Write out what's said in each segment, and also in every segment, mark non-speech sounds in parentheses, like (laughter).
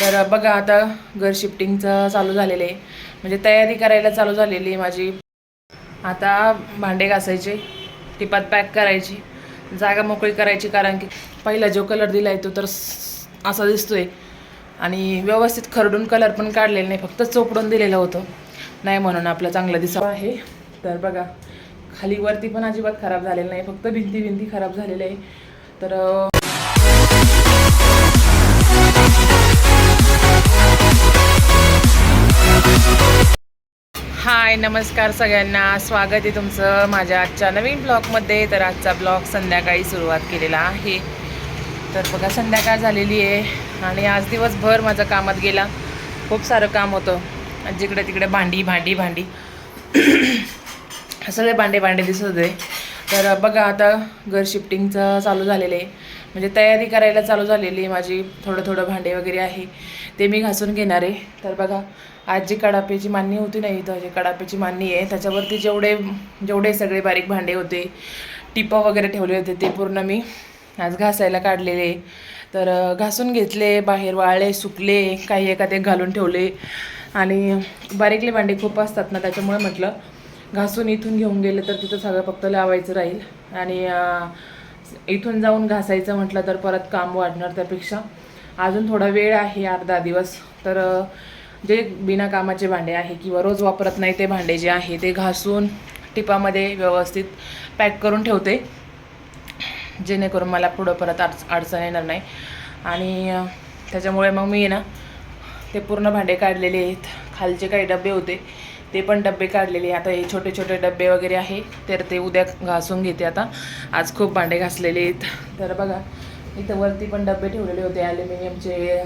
तर बघा आता घर शिफ्टिंगचं चालू झालेलं आहे. म्हणजे तयारी करायला चालू झालेली आहे माझी. आता भांडे घासायचे टिपात पॅक करायची जागा मोकळी करायची कारण की पहिला जो कलर दिला आहे तो तर असा दिसतोय. आणि व्यवस्थित खरडून कलर पण काढलेला नाही फक्त चोपडून दिलेलं होतं. नाही म्हणून आपलं चांगलं दिसावं आहे. तर बघा खाली वरती पण अजिबात खराब झालेलं नाही फक्त भिंती भिंती खराब झालेल्या आहे. तर हाय नमस्कार सगळ्यांना. स्वागत आहे तुमचं माझ्या आजच्या नवीन ब्लॉगमध्ये. तर आजचा ब्लॉग संध्याकाळी सुरुवात केलेला आहे. तर बघा संध्याकाळ झालेली आहे आणि आज दिवसभर माझं कामात गेला. खूप सारं काम होतं. जिकडे तिकडे भांडी भांडी भांडी. (clears throat) सगळे भांडे भांडे दिसत होते. तर बघा आता घर शिफ्टिंगचं चालू झालेलं आहे. म्हणजे तयारी करायला चालू झालेली आहे माझी. थोडं थोडं भांडे वगैरे आहे. ते मी घासून घेणार आहे. तर बघा आज जी कडाप्याची मांडणी होती ना इथं जी कडाप्याची मांडणी आहे. त्याच्यावरती जेवढे जेवढे सगळे बारीक भांडे होते टिपं वगैरे ठेवले होते ते पूर्ण मी आज घासायला काढलेले. तर घासून घेतले बाहेर वाळले सुकले काही एका ते घालून ठेवले. आणि बारीकले भांडे खूप असतात ना त्याच्यामुळे म्हटलं घासून इथून घेऊन गेले तर तिथं सगळं फक्त लावायचं राहील. आणि इथून जाऊन घासायचं म्हटलं तर परत काम वाढणार त्यापेक्षा. अजून थोडा वेळ आहे अर्धा दिवस. तर जे बिना कामाचे भांडे आहे किंवा रोज वापरत नाही ते भांडे जे आहे ते घासून टिपामध्ये व्यवस्थित पॅक करून ठेवते. जेणेकरून मला पुढं परत अडच अडचण येणार नाही. आणि त्याच्यामुळे मग मी ना ते पूर्ण भांडे काढलेले आहेत. खालचे काही डबे होते ते पण डबे काढलेले आता हे छोटे छोटे डबे वगैरे आहे तर ते उद्या घासून घेते आता. आज खूप भांडे घासलेले आहेत. तर बघा इथं वरती पण डबे ठेवलेले होते ॲल्युमिनियमचे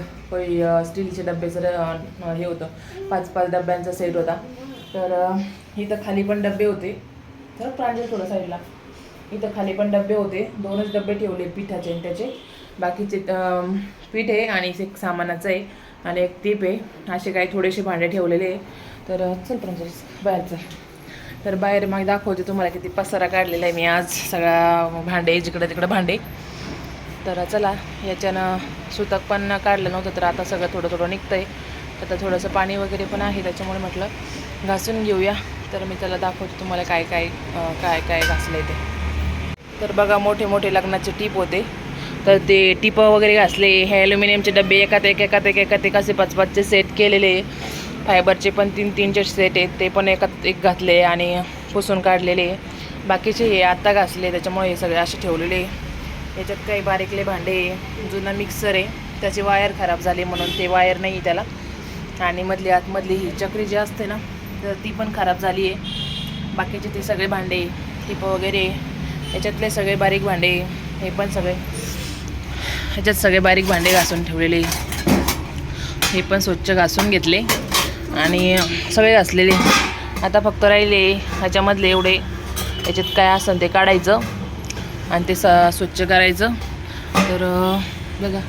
स्टीलचे डबे सर हे होतं. पाच पाच डब्यांचा सेट होता. तर इथं खाली पण डबे होते. तर प्रांजल थोडं साईडला. इथं खाली पण डबे होते. दोनच डबे ठेवले पिठाचे आणि त्याचे. बाकीचे पीठ आहे आणि एक सामानाचं आहे आणि एक टीप आहे. असे काही थोडेसे भांडे ठेवलेले आहे. तर चल प्रांजल बाहेरचं तर बाहेर मग दाखवते तुम्हाला किती पसारा काढलेला आहे मी आज. सगळा भांडे जिकडं तिकडं भांडे. तर चला याच्यानं सुतक पण काढलं नव्हतं तर आता सगळं थोडं थोडं निघतंय. आता थोडंसं पाणी वगैरे पण आहे त्याच्यामुळे म्हटलं घासून घेऊया. तर मी त्याला दाखवते तुम्हाला काय काय काय काय घासलं आहे ते. तर बघा मोठे मोठे लग्नाचे टीप होते. तर ते टिपं वगैरे घासले हे ॲल्युमिनियमचे डबे एकात एक एकात एक एकात एक असे पाच पाचचे सेट केलेले. फायबरचे पण तीन तीनचे सेट आहेत ते पण एकात एक घातले आणि पुसून काढलेले. बाकीचे हे आत्ता घासले त्याच्यामुळे हे सगळे असे ठेवलेले. याच्यात काही बारीकले भांडे जुना मिक्सर आहे त्याची वायर खराब झाली म्हणून ते वायर नाही त्याला. आणि मधली आतमधली ही चक्री जी असते ना तर ती पण खराब झाली आहे. बाकीचे ते सगळे भांडे टिपं वगैरे याच्यातले सगळे बारीक भांडे हे पण सगळे ह्याच्यात सगळे बारीक भांडे घासून ठेवलेले. हे पण स्वच्छ घासून घेतले. आणि सगळे घासलेले. आता फक्त राहिले ह्याच्यामधले एवढे. याच्यात काय असेल ते काढायचं. आणि ते स स्वच्छ करायचं. तर बघा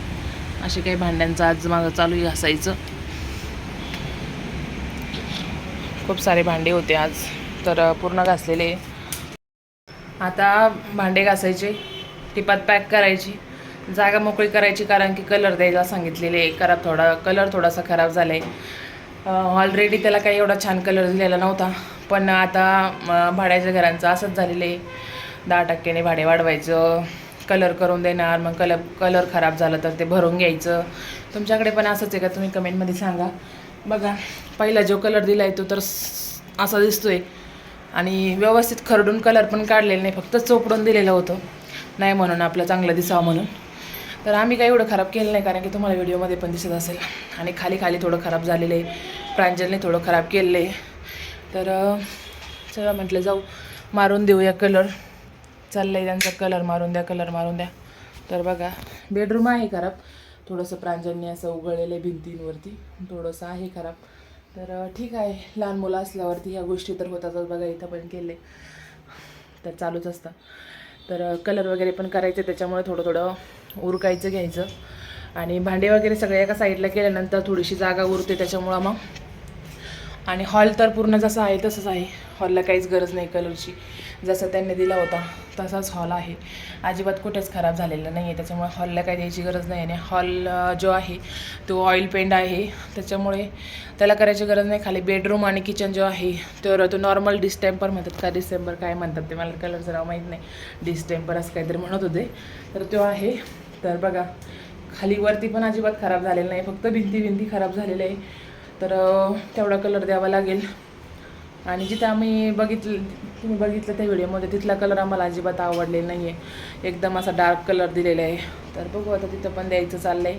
असे काही भांड्यांचं आज माझं चालू आहे घासायचं. खूप सारे भांडे होते आज तर पूर्ण घासलेले. आता भांडे घासायचे टिपात पॅक करायची जागा मोकळी करायची कारण की कलर द्यायला सांगितलेले आहे. खराब थोडा कलर थोडासा खराब झाला आहे ऑलरेडी त्याला काही एवढा छान कलर दिलेला नव्हता. पण आता भाड्याच्या घरांचं असंच झालेलं आहे. दहा टक्क्याने भाडे वाढवायचं कलर करून देणार मग कलर कलर खराब झालं तर ते भरून घ्यायचं. तुमच्याकडे पण असंच आहे का? तुम्ही कमेंटमध्ये सांगा. बघा पहिला जो कलर दिला आहे तो तर असा दिसतो आहे आणि व्यवस्थित खरडून कलर पण काढलेला नाही फक्त चोपडून दिलेलं होतं. नाही म्हणून आपलं चांगलं दिसावं म्हणून. तर आम्ही काही एवढं खराब केलं नाही कारण की तुम्हाला व्हिडिओमध्ये पण दिसत असेल. आणि खाली खाली थोडं खराब झालेलं आहे. प्रांजलने थोडं खराब केलेलं आहे. तर चला म्हटलं जाऊ. मारून देऊया कलर चाललं आहे त्यांचा कलर मारून द्या कलर मारून द्या. तर बघा बेडरूम आहे खराब थोडंसं प्रांजलने असं उघडलेलं आहे भिंतींवरती. थोडंसं आहे खराब तर ठीक आहे. लहान मुलं असल्यावरती ह्या गोष्टी तर होतातच बघा इथं पण केले. तर चालूच असतं. तर कलर वगैरे पण करायचं त्याच्यामुळे थोडं थोडं उरकायचं घ्यायचं. आणि भांडे वगैरे सगळे एका साईडला केल्यानंतर थोडीशी जागा उरते त्याच्यामुळं मग आणि हॉल तर पूर्ण जसा आहे तसंच आहे. हॉलला काहीच गरज नाही कलरची. जसं त्यांनी दिला होता तसाच हॉल आहे. अजिबात कुठेच खराब झालेला नाही आहे त्याच्यामुळे हॉलला काही द्यायची गरज नाही आणि हॉल जो आहे तो ऑइल पेंट आहे. त्याच्यामुळे त्याला करायची गरज नाही. खाली बेडरूम आणि किचन जो आहे तर तो नॉर्मल डिस्टेम्पर म्हणतात. का डिसेंबर काय म्हणतात ते? मला कलरचं नाव माहीत नाही. डिस्टेम्पर असं काहीतरी म्हणत होते. तर तो आहे. तर बघा खाली वरती पण अजिबात खराब झालेलं नाही. फक्त भिंती भिंती खराब झालेल्या आहे. तर तेवढा कलर द्यावा लागेल. आणि जिथं आम्ही बघितलं तुम्ही बघितलं त्या व्हिडिओमध्ये तिथला कलर आम्हाला अजिबात आवडलेला नाही आहे एकदम असा डार्क कलर दिलेला आहे. तर बघू आता तिथं पण द्यायचं चाललं आहे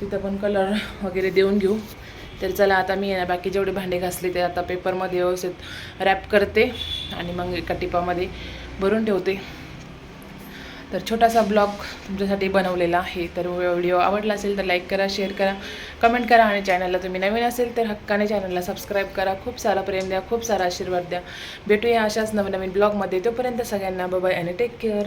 तिथं पण कलर वगैरे देऊन घेऊ. तर चला आता मी ना बाकी जेवढे भांडे घासले ते आता पेपरमध्ये व्यवस्थित रॅप करते. आणि मग एका टिपामध्ये भरून ठेवते. तर छोटासा ब्लॉग तुमच्यासाठी बनवलेला आहे. तर व्हिडिओ आवडला असेल तर लाईक करा शेअर करा कमेंट करा आणि चॅनलला तुम्ही नवीन असेल तर हक्काने चॅनलला सबस्क्राईब करा. खूप सारा प्रेम द्या खूप सारा आशीर्वाद द्या. भेटूया अशाच नवनवीन ब्लॉगमध्ये. तोपर्यंत सगळ्यांना बाय आणि टेक केअर